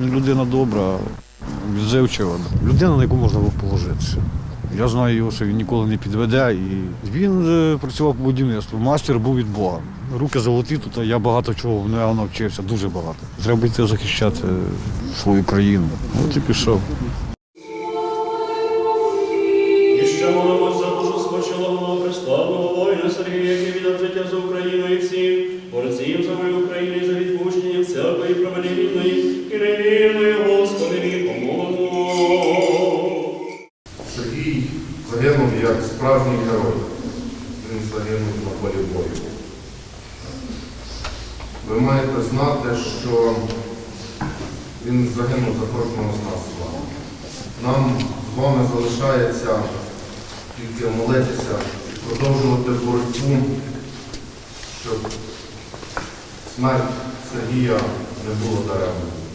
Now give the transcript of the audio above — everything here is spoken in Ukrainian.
Людина добра, відзивчива. Людина, на яку можна було положитися. Я знаю його, що він ніколи не підведе. І він працював по будівництву. Мастер був від Бога. Руки золоті тут, я багато чого в нього навчився, дуже багато. Треба йти захищати свою країну. От і пішов. І ще молимось за душу спочилого приславного воїна Сергія, який віддав життя за Україну і всіх борців за мою Україну і за відпущення всякої провини рідної і Господи, помолимо. Сергій загинув як справжній герой. Він загинув на полі бою. Ви маєте знати, що він загинув за кожного з нас з вами. Нам з вами залишається тільки молитися продовжувати боротьбу, щоб смерть Сергія не було даремною.